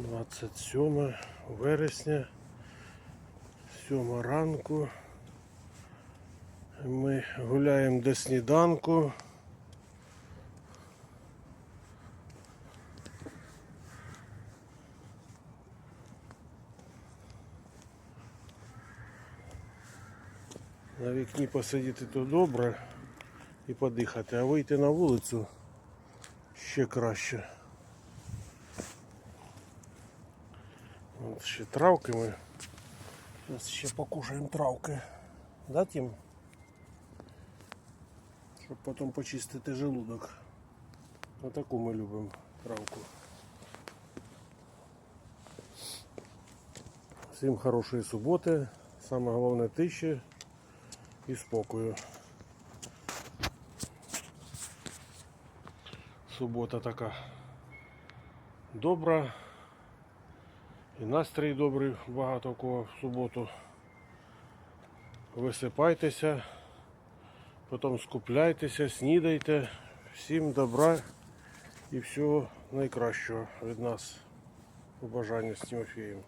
27 вересня, 7 ранку. Ми гуляємо до сніданку. На вікні посидіти то добре і подихати, а вийти на вулицю ще краще. От ще травки ми. Зараз ще покушаємо травки. Да, Тім? Щоб потім почистити желудок. Отаку ми любимо травку. Всім хорошої суботи. Саме головне тиші і спокою. Субота така добра. І настрій добрий багато кого в суботу. Висипайтеся, потім скупляйтеся, снідайте. Всім добра і всього найкращого від нас. Побажання з Тимофієм.